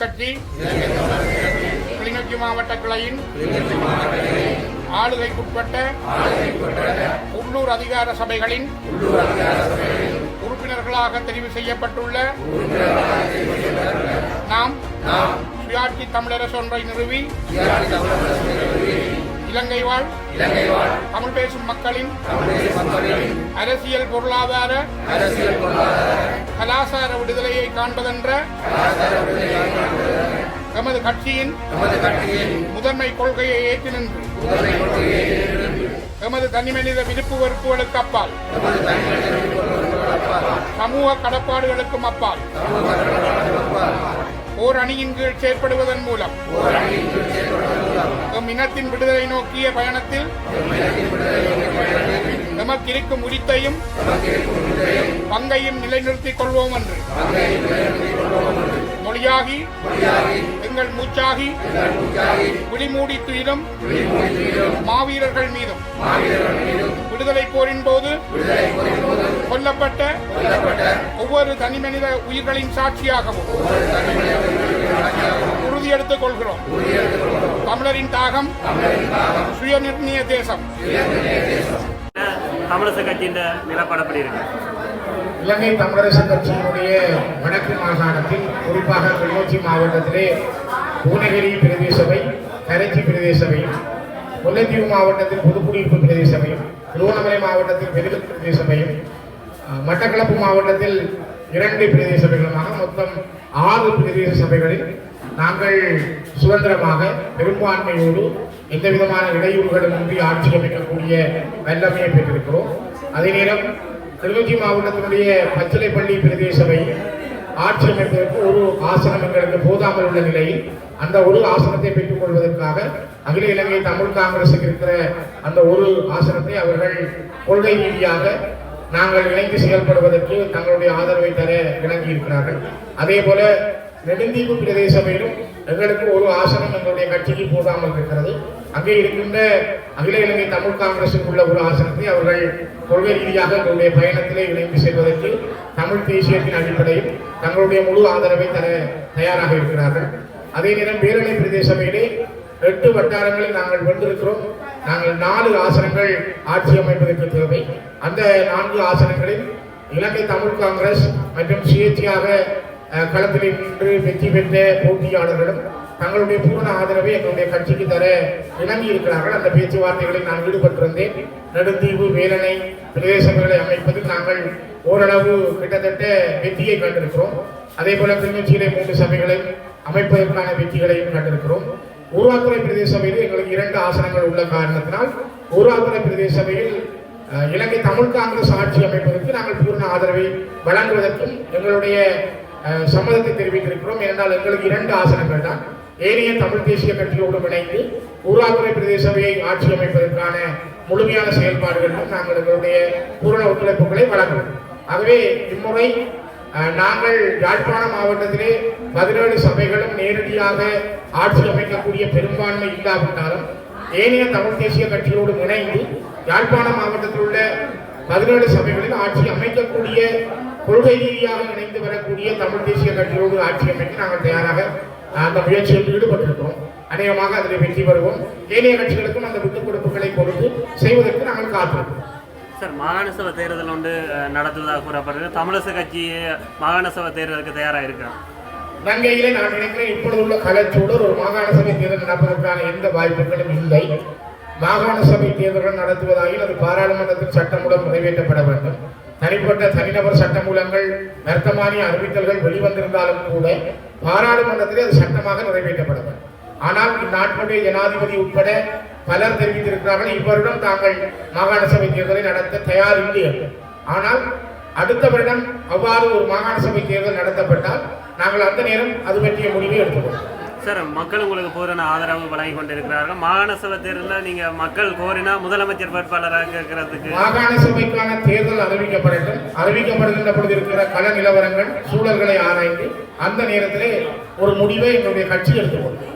கட்சி கிளிநொச்சி மாவட்ட கிளையின் ஆளுகைக்குட்பட்ட உள்ளூர் அதிகார சபைகளின் உறுப்பினர்களாக தெரிவு செய்யப்பட்டுள்ள நாம் சுயாட்சி தமிழரசு ஒன்றை நிறுவி இலங்கை வாழ். தமிழ் பேசும் மக்களின். அரசியல் பொருளாதார. கலாசார விடுதலையை காண்பதென்ற. எமது கட்சியின். முதன்மை கொள்கையை ஏற்று நின்று. எமது தனிமனித விருப்பு வெறுப்புகளுக்கு அப்பால். சமூக கடப்பாடுகளுக்கும் அப்பால். ஓர் அணியின் கீழ் செயற்படுவதன் மூலம். எம் இனத்தின் விடுதலை நோக்கிய பயணத்தில் நமக்கு இருக்கும் உரித்தையும் பங்கையும் நிலைநிறுத்திக் கொள்வோம் என்று மொழியாகி எங்கள் மூச்சாகி விழிமூடி துயிலும் மாவீரர்கள் மீதும் விடுதலை போரின் போது கொல்லப்பட்ட ஒவ்வொரு தனிமனித உயிர்களின் சாட்சியாகவும் உறுதியெடுத்துக் கொள்கிறோம் தமிழரின் தாகம் சுயநிர்ணய தேசம். தமிழிசை கட்சியின் நிலப்படப்படி இருக்கு. இலங்கை தமிழரசு கட்சியினுடைய வடக்கு மாகாணத்தில் குறிப்பாக கிளிநொச்சி மாவட்டத்திலே பூனகிரி பிரதேச சபை கரைச்சி பிரதேச சபையும் முல்லைத்தீவு மாவட்டத்தில் புதுக்குடியிருப்பு பிரதேச சபையும் திருவண்ணாமலை மாவட்டத்தில் பெருகல் பிரதேச சபையும் அஹ், மட்டக்களப்பு மாவட்டத்தில் இரண்டு பிரதேச சபைகளுமாக மொத்தம் ஆறு பிரதேச சபைகளில் நாங்கள் சுதந்திரமாக பெரும்பான்மையோடு எந்த விதமான இடையூறுகளும் இன்றி ஆட்சி அமைக்கக்கூடிய வல்லமையை பெற்றிருக்கிறோம். அதே நேரம் கிளிநொச்சி மாவட்டத்தினுடைய பச்சிலைப்பள்ளி பிரதேச சபை ஆட்சி அமைப்பதற்கு ஒரு ஆசனம் எங்களுக்கு போதாமல் உள்ள நிலையில் அந்த ஒரு ஆசனத்தை பெற்றுக் கொள்வதற்காக அகில இலங்கை தமிழ் காங்கிரசுக்கு இருக்கிற அந்த ஒரு ஆசனத்தை அவர்கள் கொள்கை ரீதியாக நாங்கள் இணைந்து செயல்படுவதற்கு தங்களுடைய ஆதரவை தர இணங்கி இருக்கிறார்கள் அதே போல நெடுந்தீவு பிரதேசமையிலும் எங்களுக்கு ஒரு ஆசனம் எங்களுடைய கட்சிக்கு போதாமல் இருக்கிறது. அங்கே இருக்கின்ற அகில இலங்கை தமிழ் காங்கிரசுக்கு உள்ள ஒரு ஆசனத்தை அவர்கள் கொள்கை ரீதியாக எங்களுடைய பயணத்திலே இணைந்து செல்வதற்கு தமிழ் தேசியத்தின் அடிப்படையில் தங்களுடைய முழு ஆதரவை தர தயாராக இருக்கிறார்கள். அதே நேரம் பேரணி பிரதேசமையிலே எட்டு வட்டாரங்களில் நாங்கள் வென்றிருக்கிறோம். நாங்கள் நாலு ஆசனங்கள் ஆட்சி அமைப்பதற்கு தேவை. அந்த நான்கு ஆசனங்களில் இலங்கை தமிழ் காங்கிரஸ் மற்றும் சுயேட்சையாக களத்தில் நின்று வெற்றி பெற்ற போட்டியாளர்களும் தங்களுடைய பூர்ண ஆதரவை எங்களுடைய கட்சிக்கு தர இணங்கி இருக்கிறார்கள். அந்த பேச்சுவார்த்தைகளில் நான் ஈடுபட்டிருந்தேன். நெடுந்தீவு வேலனை பிரதேசங்களை அமைப்பதில் நாங்கள் ஓரளவு கிட்டத்தட்ட வெற்றியை கண்டிருக்கிறோம். அதே போல கிளிநொச்சியிலே மூன்று சபைகளை அமைப்பதற்கான வெற்றிகளையும் கண்டிருக்கிறோம். ஊராத்துறை பிரதேச சபையில் எங்களுக்கு இரண்டு ஆசனங்கள் உள்ள காரணத்தினால் ஊராத்துறை பிரதேச சபையில் இலங்கை தமிழ் காங்கிரஸ் ஆட்சி அமைப்பதற்கு நாங்கள் பூர்ண ஆதரவை வழங்குவதற்கும் எங்களுடைய சம்மதத்தை தெரிவித்திருக்கிறோம். ஏனென்றால் எங்களுக்கு இரண்டு ஆசனங்கள் தான். ஏனைய தமிழ் தேசிய கட்சியோடு இணைந்து ஊராத்துறை பிரதேச சபையை ஆட்சி அமைப்பதற்கான முழுமையான செயல்பாடுகளிலும் நாங்கள் எங்களுடைய பூரண ஒத்துழைப்புகளை வழங்குவோம். ஆகவே இம்முறை நாங்கள் யாழ்ப்பாண மாவட்டத்திலே பதினேழு சபைகளும் நேரடியாக ஆட்சி அமைக்கக்கூடிய பெரும்பான்மை இல்லாவிட்டாலும் ஏனைய தமிழ் தேசிய கட்சிகளோடு இணைந்து யாழ்ப்பாண மாவட்டத்தில் உள்ள பதினேழு சபைகளில் ஆட்சி அமைக்கக்கூடிய கொள்கை ரீதியாக இணைந்து வரக்கூடிய தமிழ் தேசிய கட்சியோடு ஆட்சி அமைக்க நாங்கள் தயாராக அந்த முயற்சியில் ஈடுபட்டிருக்கிறோம். அநேகமாக அதில் வெற்றி பெறுவோம். ஏனைய கட்சிகளுக்கும் அந்த விட்டுக் கொடுப்புகளை கொடுத்து செய்வதற்கு நாங்கள் காத்திருக்கிறோம். சார் மாகாண சபை தேர்தல் ஒன்று நடத்துவதாக கூறப்படுகிறது. தமிழக கட்சி மாகாண சபை தேர்தலுக்கு தயாராக இருக்கிறோம் இலங்கையிலே நான் நினைக்கிறேன் இப்பொழுது உள்ள கலைச்சூடர் ஒரு மாகாண சபை தேர்தல் நடப்பதற்கான எந்த வாய்ப்புகளும் இல்லை. மாகாண சபை தேர்தல்கள் நடத்துவதாயில் அது பாராளுமன்றத்தில் சட்டமூலம் நிறைவேற்றப்பட வேண்டும். தனிப்பட்ட தனிநபர் சட்டமூலங்கள் வர்த்தமானிய அறிவித்தல்கள் வெளிவந்திருந்தாலும் கூட பாராளுமன்றத்திலே அது சட்டமாக நிறைவேற்றப்பட வேண்டும். ஆனால் இந்நாட்டினுடைய ஜனாதிபதி உட்பட பலர் தெரிவித்திருக்கிறார்கள். இவ்வருடம் தாங்கள் மாகாண சபை தேர்தலை நடத்த தயார் இல்லை என்று. ஆனால் அடுத்த வருடம் அவ்வாறு ஒரு மாகாண சபை தேர்தல் நடத்தப்பட்டால் நாங்கள் அந்த நேரம் அது பற்றிய முடிவை எடுத்துக்கொள்வோம். சார் மக்கள் உங்களுக்கு பூரண ஆதரவு வழங்கி கொண்டிருக்கிறார்கள். மாகாண சபை தேர்தலில் நீங்கள் மக்கள் கோரினா முதலமைச்சர் வேட்பாளராக இருக்கிறதுக்கு மாகாண சபைக்கான தேர்தல் அறிவிக்கப்படட்டும். அறிவிக்கப்படுகின்ற பொழுது இருக்கிற கள நிலவரங்கள் சூழல்களை ஆராய்ந்து அந்த நேரத்திலே ஒரு முடிவை எங்களுடைய கட்சி எடுத்துக்கொள்ளும்.